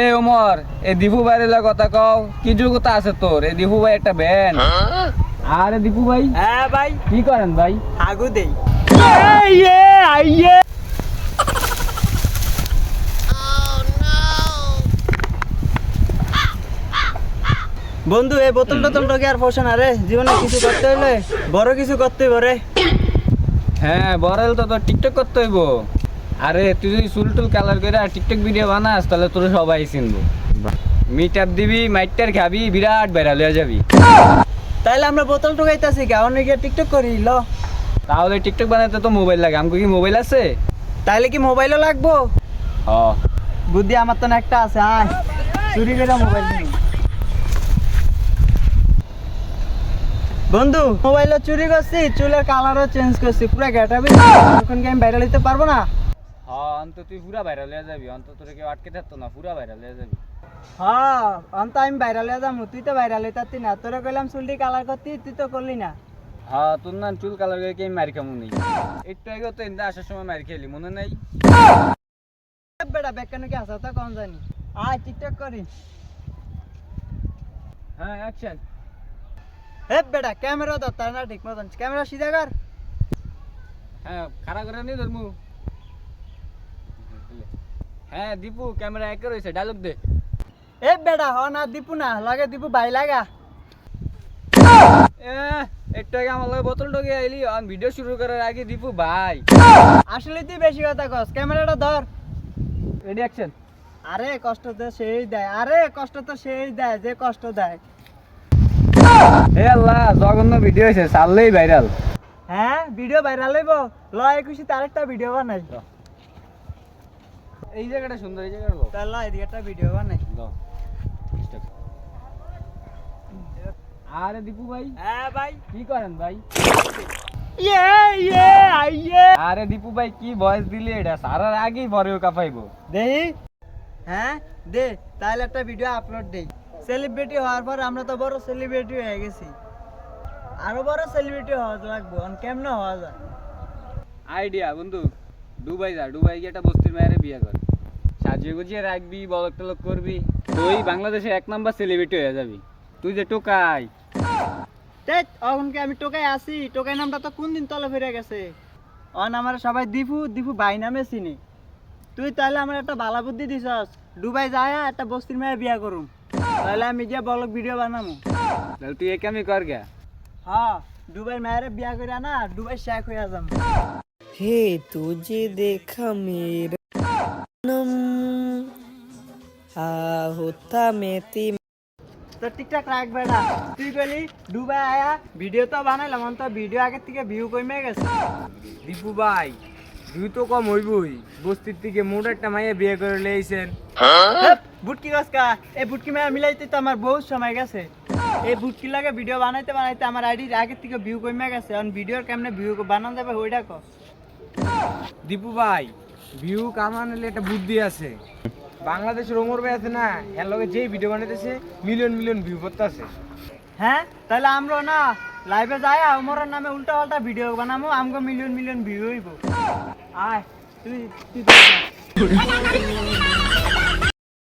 এ ওমর এ দীপু ভাইয়ের কথা কও। কি যোগ্যতা আছে তোর? এই দীপু ভাই একটা ব্যান। আরে দীপু ভাই? হ্যাঁ ভাই। কি করেন ভাই? আগু দেই। বন্ধু এই বোতল টোতল টোকে আর ফসে না রে। জীবনে কিছু করতে হলে বড় কিছু করতে হইব রে। হ্যাঁ বরেল তো তোর টিকটক করতে হইব। আরে তুই যদি চুল টুল কালার করে আর টিকটক ভিডিও বানাস তাহলে তোর সবাই চিনবো। মিট আপ দিবি মাইকটার খাবি বিরাট ভাইরাল হয়ে যাবি। তাইলে আমরা বোতল টোকাইতাছি গাওয়ার গিয়ে টিকটক করি ল। তাহলে টিকটক বানাতে তো মোবাইল লাগে আমাকে কি মোবাইল আছে? তাইলে কি মোবাইলও লাগবো? হ। বুদ্ধি আমার তো না একটা আছে আয়। চুরি করে মোবাইল বন্ধু মোবাইলও চুরি করছি চুলের কালারও চেঞ্জ করছি পুরো গেটাবি এখন কি আমি বাইরে নিতে পারব না? হ্যাঁ অন্ত তুই পুরা ভাইরাল হয়ে যাবি অন্ত তোর কেউ আটকে থাকতো না পুরা হয়ে যাবি। হ্যাঁ অন্ত আমি বাইরে যাব তুই তো বাইরে লইতাতি না তোরা কইলাম চুলটি কালার করতি তুই তো করলি না। হ্যাঁ তোর না চুল কালার করে কি আমি মারি খামু নেই একটু আগে তো আসার সময় মারি খেলি মনে নাই? বেটা বেকানো কি আসা তো কম জানি। আয় টিকটক করি। হ্যাঁ অ্যাকশন হে বেটা ক্যামেরা ধরতার না ঠিক মতন। ক্যামেরা সিধা কর। হ্যাঁ খারাপ করে নি ধর্মু। হ্যাঁ দীপু ক্যামেরা একে রয়েছে ডায়লগ দে। এ বেটা হ না দীপু না লাগে দীপু বাই লাগা। একটু আগে আমার লগে বোতল ঢোকে আইলি অন ভিডিও শুরু করার আগে দীপু ভাই আসলে তুই বেশি কথা কস ক্যামেরাটা ধর। রেডি অ্যাকশন আরে কষ্ট তো সেই দেয় আরে কষ্ট তো সেই দেয় যে কষ্ট দেয়। হে আল্লাহ জঘন্য ভিডিও হয়েছে চাললেই ভাইরাল হ্যাঁ ভিডিও ভাইরাল হইব ল একুশি তার একটা ভিডিও বানাই এই জায়গাটা সুন্দর এই জায়গাটা লো। তার ল এদিকে একটা ভিডিও বানাই। Start. আরে দীপু ভাই হ্যাঁ ভাই। কি করেন ভাই? ইয়ে ইয়ে আইয়ে। আরে দীপু ভাই কি ভয়েস দিলি এটা? সারার আগেই পরেও কাঁপাইবো। দেই। হ্যাঁ দে তাহলে একটা ভিডিও আপলোড দেই। সেলিব্রিটি হওয়ার পর আমরা তো বড় সেলিব্রিটি হয়ে গেছি। আরও বড় সেলিব্রিটি হওয়া লাগবে কেমনে হওয়া যায়? আইডিয়া বন্ধু। দুবাই যা দুবাই গিয়ে একটা বস্তির মায়ের বিয়ে কর। সাজিয়ে গুজিয়ে রাখবি বলক টলক করবি তুই বাংলাদেশের এক নাম্বার সেলিব্রিটি হয়ে যাবি। তুই যে টোকাই। তেত অখনকে আমি টোকাই আসি টোকাই নামটা তো কোন দিন তলে ফিরে গেছে? অন আমার সবাই দীপু দীপু নামে চিনি। তুই তাহলে আমার একটা বালা বুদ্ধি দিছস। দুবাই যায় একটা বস্তির মেয়ে বিয়া করুম। তাহলে আমি গিয়ে বলক ভিডিও বানামু। তাহলে তুই এক আমি কর গা। হ্যাঁ দুবাই মায়ের বিয়া করে না দুবাই শেখ হয়ে যাম। हे तुझे देखा मेरा नम आ होता मैं ती তো ঠিকঠাক রাখ বেটা তুই বলি দুবাই আয়া ভিডিও তো বানাইলাম অন্ত ভিডিও আগের থেকে ভিউ কমে গেছে দীপু ভাই তুই তো কম হইবই বস্তির থেকে মোট একটা মাইয়া বিয়ে করে লেইছেন হেপ, বুটকি গছকা এই বুটকি মেয়ে মিলাইতে তো আমার বহুত সময় গেছে এই বুটকি লাগে ভিডিও বানাইতে বানাইতে আমার আইডি আগের থেকে ভিউ কমে গেছে এখন ভিডিওর কেমনে ভিউ বানানো যাবে ওইটা কো দীপু ভাই ভিউ কামানোর একটা বুদ্ধি আছে। বাংলাদেশের ওমর ভাই আছে না, এর লগে যেই ভিডিও বানাইতেছে মিলিয়ন মিলিয়ন ভিউ করতেছে। হ্যাঁ? তাহলে আমরা না লাইভে যাই ওমরের নামে উল্টা পাল্টা ভিডিও বানামো, আমগো মিলিয়ন মিলিয়ন ভিউ হইব। আয়, তুই তুই।